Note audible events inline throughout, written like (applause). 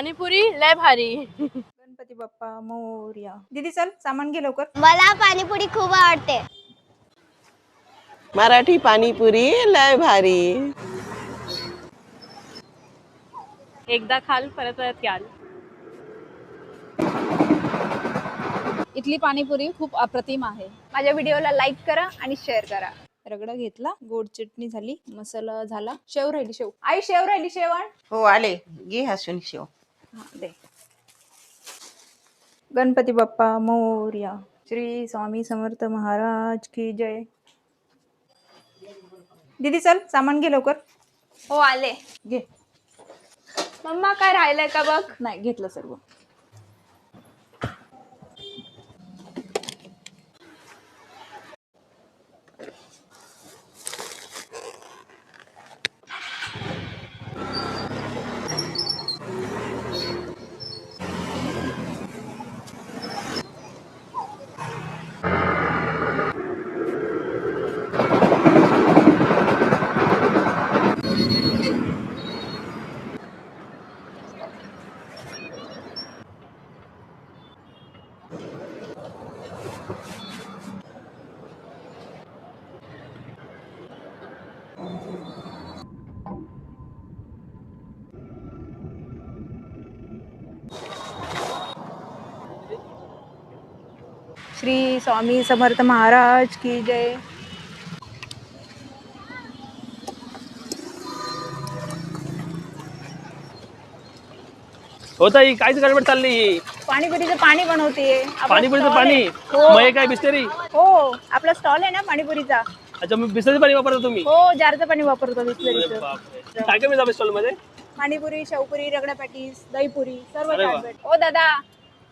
पाणीपुरी लय भारी. गणपती बाप्पा मोर्या. दीदी चल सामान घे लवकर. मला पाणीपुरी खूप आवडते. मराठी पाणीपुरी लय भारी. एकदा खाल परत परत याल. इथली पाणीपुरी खूप अप्रतिम आहे. माझ्या व्हिडिओला लाईक करा आणि शेअर करा. रगडा घेतला गोड चटणी झाली मसाला झाला. शेव राहिली शेव. आई शेव राहिली शेवण. हो आले. घे हसून शिव. हा दे गणपती बाप्पा मोर्या श्री स्वामी समर्थ महाराज की जय. दीदी चल सामान घे लवकर. हो आले. घे. मम्मा काय राहिलंय का बघ? नाही घेतलं सर्व. श्री स्वामी समर्थ महाराज की जय. हो ताई काहीच गडबड चालली ही. पाणीपुरीचं पाणी बनवते पाणीपुरीचं पाणी? हो. मग हे काय हो आपला स्टॉल आहे ना पाणीपुरीचा. अच्छा मग बिस्लरी पाणी वापरता तुम्ही? हो जारचं पाणी वापरतो अरे बिस्लरीचं. बापरे. काय काय मिळतं स्टॉलमध्ये? पाणीपुरी शेवपुरी रगडा पॅटीस दहीपुरी सर्व अरे वा. छान भेट ओ दादा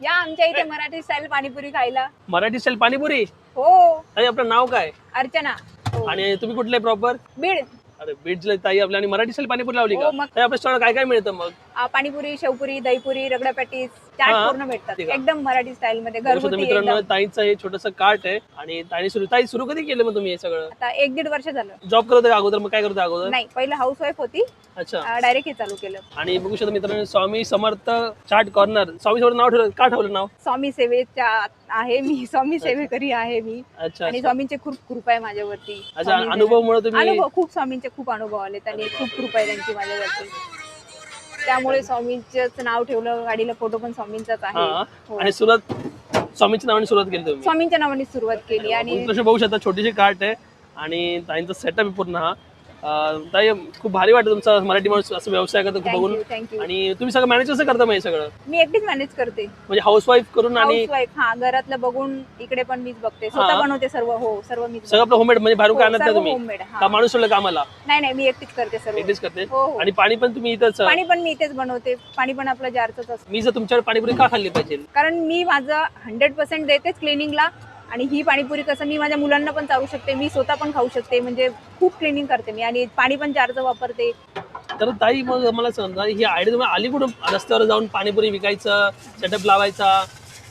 या आमच्या इथे मराठी स्टाईल पाणीपुरी खायला. मराठी स्टाईल पाणीपुरी? हो. ताई आपलं नाव काय? अर्चना. हो. आणि तुम्ही कुठले प्रॉपर बीड. अरे बीड ताई आपल्या आणि मराठी स्टाईल पाणीपुरी लावली का? हो, मग. ताई आपल्या स्टॉल काय काय मिळतं मग? पाणीपुरी शेवपुरी दहीपुरी रगडा पॅटीस चाट हा, पूर्ण भेटतात. एकदम मराठी स्टाईल मध्ये घरगुती मित्रांनो एकदम. ताईचं हे छोटस कार्ट आहे आणि ताई सुरू ताई सुरू कधी केलं मग तुम्ही हे सगळं? आता एक दीड वर्ष झालं. जॉब करत होते अगोदर? मग काय करत होते अगोदर? नाही पहिलं हाऊस वाईफ होती. अच्छा. डायरेक्ट हे चालू केलं. आणि बघू शकता मित्रांनो स्वामी समर्थ चाट कॉर्नर स्वामी समर्थ नाव ठेवलं का ठेवलं नाव? स्वामी सेवेच्या आहे मी. (laughs) स्वामी सेवेकरी आहे मी. अच्छा आणि अच्छा. स्वामींचे खूप कृपा आहे माझ्यावरती. अच्छा स्वामी अनुभवमुळे तुम्ही अनुभव खूप स्वामींचे खूप अनुभव आले त्यांनी खूप कृपा आहे त्यांची माझ्यावरती. त्यामुळे स्वामींचंच नाव ठेवलं गाडीला फोटो पण स्वामींचाच आहे. हा. आणि सुरुवात स्वामीच्या नावाने सुरुवात केली तुम्ही? स्वामींच्या नावाने सुरुवात केली आणि तसे बघू शकता छोटीशी कार्ट आहे आणि ताईंचा सेटअप पूर्ण हा. ताई खूप भारी वाटतं तुमचा मराठी माणूस असं व्यवसाय करतो बघून. थँक्यू थँक्यू आणि तुम्ही सगळं मॅनेज कसं करता मग हे सगळं? मी एकटीच मॅनेज करते. म्हणजे हाऊसवाईफ करून आणि हाऊस वाईफ हा घरातलं बघून इकडे पण मीच बघते. स्वतः. बनवते सर्व हो सर्व मीच सगळं आपलं होममेड म्हणजे बाहेरून काय हो, आणत नाही तुम्ही? हा. का माणूस सोडलं कामाला? नाही नाही मी एकटीच करते सर्व. एकटीच करते? हो हो. आणि पाणी पण तुम्ही इथंच पाणी पण मी इथेच बनवते. पाणी पण आपलं जारच असतं. मी जर तुमच्याकडे पाणीपुरी का खाल्ली पाहिजे? कारण मी माझं हंड्रेड पर्सेंट देतेच क्लिनिंगला आणि ही पाणीपुरी कसं मी माझ्या मुलांना पण चालू शकते मी स्वतः पण खाऊ शकते म्हणजे खूप क्लिनिंग करते मी आणि पाणी पण जारचं वापरते. तर ताई मग मला समजा ही आयडिया तुम्हाला आली कुठून? रस्त्यावर जाऊन पाणीपुरी विकायचं सेटअप लावायचा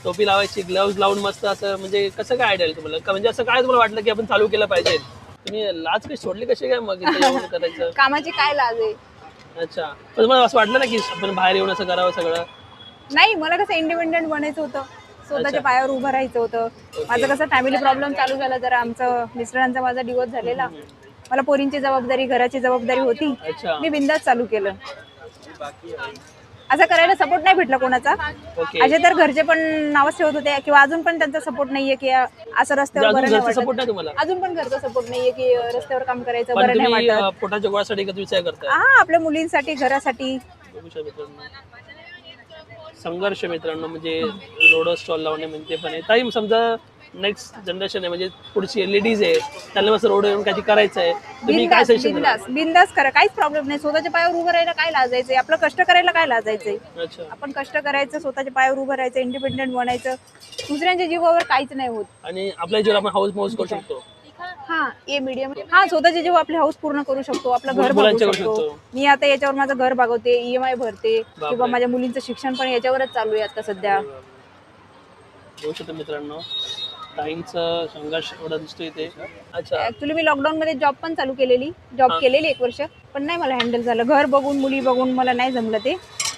टोपी लावायची ग्लव्स लावून मस्त असं म्हणजे कसं काय आयडिया तुम्हाला? का म्हणजे असं काय तुम्हाला वाटलं की आपण चालू केलं पाहिजे? तुम्ही लाच काही सोडली कशी काय मग इथे येऊन करायचं? कामाची काय लाज आहे? अच्छा. पण तुम्हाला असं वाटलं ना की आपण बाहेर येऊन असं करावं सगळं? नाही मला कसं इंडिपेंडेंट बनायचं होतं. स्वतःच्या. पायावर उभं राहायचं होतं. माझं कसं फॅमिली प्रॉब्लेम चालू झाला जरा. आमचं मिस्टरांचा माझा डिवोर्स झालेला. मला पोरींची जबाबदारी घराची जबाबदारी होती. मी बिंदास चालू केलं. असं करायला सपोर्ट नाही भेटला कोणाचा. असे तर घरचे पण नावच ठेवत होते किंवा अजून पण त्यांचा सपोर्ट नाहीये की असं रस्त्यावर अजून बरं नाही वाटत. अजून पण घरचा सपोर्ट नाहीये की रस्त्यावर काम करायचं बरं नाही वाटत. पोटाच्या हा आपल्या मुलींसाठी घरासाठी. संघर्ष मित्रांनो म्हणजे रोड स्टॉल लावणे म्हणजे पण आहे. ताई समजा नेक्स्ट जनरेशन आहे म्हणजे पुढची लेडीज आहे त्यांना मस्त रोड येऊन काही करायचं आहे. तुम्ही काय बिंदास सजेशन बिंदास बिंदास करा काहीच प्रॉब्लेम नाही. स्वतःच्या पायावर उभं राहायला काय लाजायचंय? आपलं कष्ट करायला काय लाजायचंय? अच्छा. आपण कष्ट करायचं स्वतःच्या पायावर उभं राहायचं इंडिपेंडेंट बनायचं. दुसऱ्यांच्या जीवावर काहीच नाही होत. आणि आपल्या जीवन आपण हाऊस माऊस करू शकतो. हा ए मीडियम हा स्वतःचे जीव आपले हाऊस पूर्ण करू शकतो आपलं घर मुलांचे करू शकतो. शकतो. मी आता याच्यावर माझं घर भागवते ईएमआय भरते किंवा. माझ्या मुलींचं शिक्षण पण याच्यावरच चालू आहे आता सध्या. बघू शकतो मित्रांनो. ताईंचं संघर्ष एवढा दिसतो इथे. अच्छा. ऍक्च्युली मी लॉकडाऊन मध्ये जॉब पण चालू केलेली. जॉब. केलेली एक वर्ष पण नाही मला हँडल झालं. घर बघून मुली बघून मला नाही जमलं ते.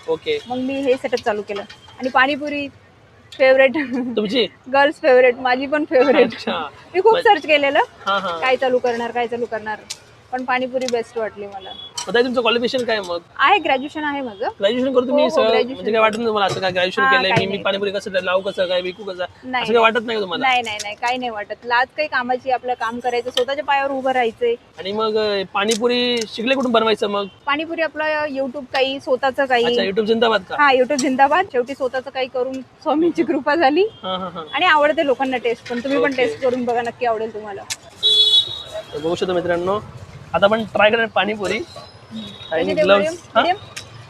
ओके मग मी हे सेटअप चालू केलं. आणि पाणीपुरी फेवरेट तुमची? गर्ल्स फेवरेट माझी पण फेवरेट अच्छा. मी खूप सर्च केलेलं. हा हा. काय चालू करणार काय चालू करणार. पण पाणीपुरी बेस्ट वाटली मला. ताई तुमचं क्वालिफिकेशन काय मग? आहे ग्रॅज्युएशन आहे माझं. ग्रॅज्युएशन करतो तुम्ही हो, हो, सगळं graduation म्हणजे काय वाटत नाही तुम्हाला असं काय ग्रॅज्युएशन हा, केलंय? काही मी मी नाही. पाणीपुरी कसं लावू कसं काय विकू कसं? नाही, असं काय वाटत नाही तुम्हाला? नाही नाही नाही काही नाही वाटत. लाज काही कामाची आपलं काम करायचं स्वतःच्या पायावर उभं राहायचंय. आणि मग अं, पाणीपुरी शिकले कुठून बनवायचं मग? पाणीपुरी आपलं युट्यूब काही स्वतःचं काही. युट्यूब जिंदाबाद का? हा युट्यूब जिंदाबाद. शेवटी स्वतःचं काही करून स्वामींची कृपा झाली. हा हा हा. आणि आवडते लोकांना टेस्ट पण तुम्ही पण Okay. टेस्ट करून बघा नक्की आवडेल तुम्हाला. तर बघू शकतो मित्रांनो आता आपण ट्राय करणार पाणीपुरी. आणि ग्लव्स medium?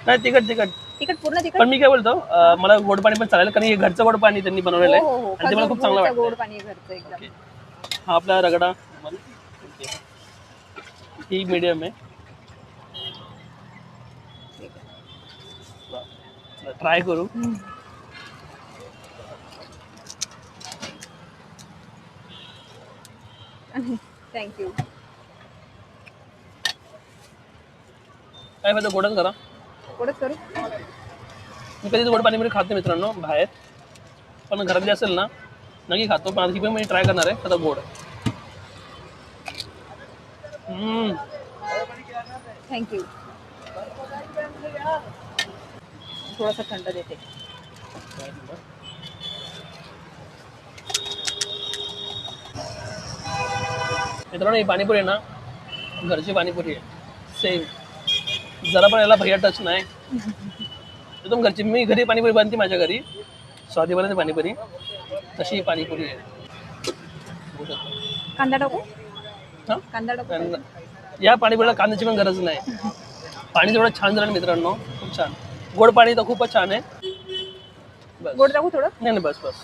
नाही तिखट तिखट. तिखट पूर्ण तिखट? पण मी काय बोलतो अं, मला गोड पाणी पण चालेल कारण हे घरचं गोड पाणी त्यांनी बनवलेलं हो, हो, आहे हो. आणि ते मला खूप चांगलं वाटतं गोड पाणी आहे घरचं एकदम. हा आपला रगडा. ओके. ही मीडियम आहे. ट्राय करू. थँक्यू (laughs) काय पाहिजे गोडच करा. गोडच करू? मी कधीच गोड पाणीपुरी खात नाही मित्रांनो बाहेर. पण घरात जे असेल ना नक्की खातो. पण आणखी पण मी ट्राय करणार आहे आता गोड. हम्म. थँक्यू थोडासा थंड देते. मित्रांनो ही पाणीपुरी आहे ना घरची पाणीपुरी आहे. सेम जरा पण याला भैया टच नाही. एकदम घरची मी घरी पाणीपुरी बनते माझ्या घरी. स्वादी बनते पाणीपुरी. तशी ही पाणीपुरी आहे. कांदा टाकू? हा? कांदा टाकू? या पाणीपुरीला कांद्याची पण गरज नाही. पाणी जेवढं छान झालं ना मित्रांनो. खूप छान. गोड पाणी तर खूपच छान आहे. बस. गोड टाकू थोडं? नाही नाही बस बस.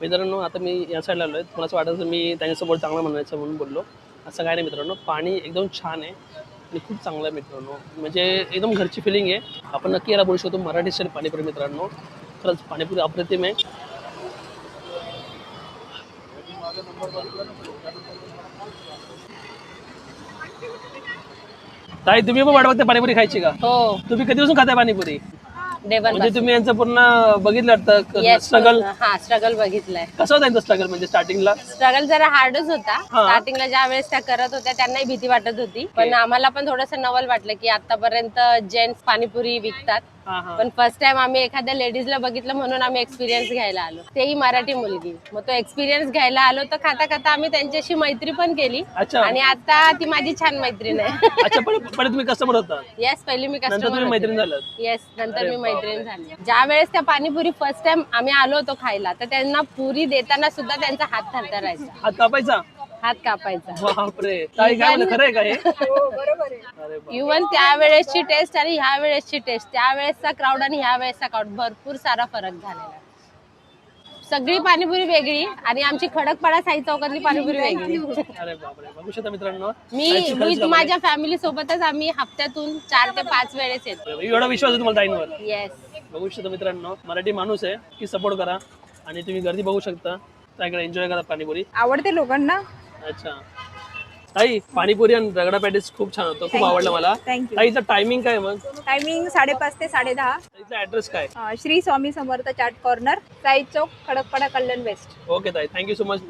मित्रांनो आता मी या साईडला आलो आहे तुम्हाला असं असेल मी त्यांच्यासोबत चांगलं म्हणायचं म्हणून बोललो. असं काय नाही मित्रांनो पाणी एकदम छान आहे आणि खूप चांगलं आहे मित्रांनो. म्हणजे एकदम घरची फिलिंग आहे. आपण नक्की याला बोलू शकतो मराठी स्टाईल पाणीपुरी मित्रांनो. खरंच पाणीपुरी अप्रतिम आहे. ताई तुम्ही पण वाट बघता पाणीपुरी खायची का? हो. तुम्ही कधीपासून खाताय पाणीपुरी? म्हणजे तुम्ही यांचं पूर्ण बघितलं वाटतं? स्ट्रगल हा स्ट्रगल बघितलंय. कसं होतं यांचं स्ट्रगल म्हणजे स्टार्टिंगला स्ट्रगल जरा हार्डच होता. स्टार्टिंगला ज्या वेळेस त्या करत होत्या त्यांनाही भीती वाटत होती. पण आम्हाला पण थोडस नवल वाटलं की आतापर्यंत जेंट्स पाणीपुरी विकतात. पण फर्स्ट टाइम आम्ही एखाद्या लेडीजला बघितलं म्हणून आम्ही एक्सपिरियन्स घ्यायला आलो. तेही मराठी मुलगी. मग तो एक्सपिरियन्स घ्यायला आलो तर खाता खाता आम्ही त्यांच्याशी मैत्री पण केली. अच्छा. आणि आता ती माझी छान मैत्रीण आहे. (laughs) अच्छा पण पहिले तुम्ही कस्टमर होता येस पहिली मी नंतर तुम्ही कस्टमर मैत्रीण झालात? येस नंतर मी मैत्रीण झाली. ज्या वेळेस त्या पाणीपुरी फर्स्ट टाइम आम्ही आलो होतो खायला तर त्यांना पुरी देताना सुद्धा त्यांचा हात थरथरायचा. हात कापायचा हात कापायचा. बापरे. ताई काय म्हणलं? खरं आहे का हे? बरोबर आहे. अरे बाप. इव्हन त्यावेळेसची टेस्ट आणि ह्या वेळेसची टेस्ट त्यावेळेसचा क्राऊड आणि ह्या वेळेसचा क्राऊड भरपूर सारा फरक झालेला आहे. सगळी पाणीपुरी वेगळी आणि आमची खडकपाडा साई चौकातली पाणीपुरी वेगळी. अरे बापरे. बघू शकता मित्रांनो मी ताईची खरंच आहे. माझ्या फॅमिली सोबतच आम्ही हप्त्यातून चार ते पाच वेळेस येतो. एवढा विश्वास आहे तुम्हाला ताईंवर? येस बघू शकता मित्रांनो मराठी माणूस आहे की सपोर्ट करा. आणि तुम्ही गर्दी बघू शकता. त्याकडे एन्जॉय करा पाणीपुरी. आवडते लोकांना. अच्छा. ताई पाणीपुरी आणि रगडा पॅटीस खूप छान होतं खूप आवडलं मला. ताईचं टायमिंग काय मग? टायमिंग साडेपाच ते साडे दहा ताईचा ऍड्रेस काय? Shri Swami Samarth chaat corner Sai chowk Khadakpada Kalyan west okay ताई. Thank you so much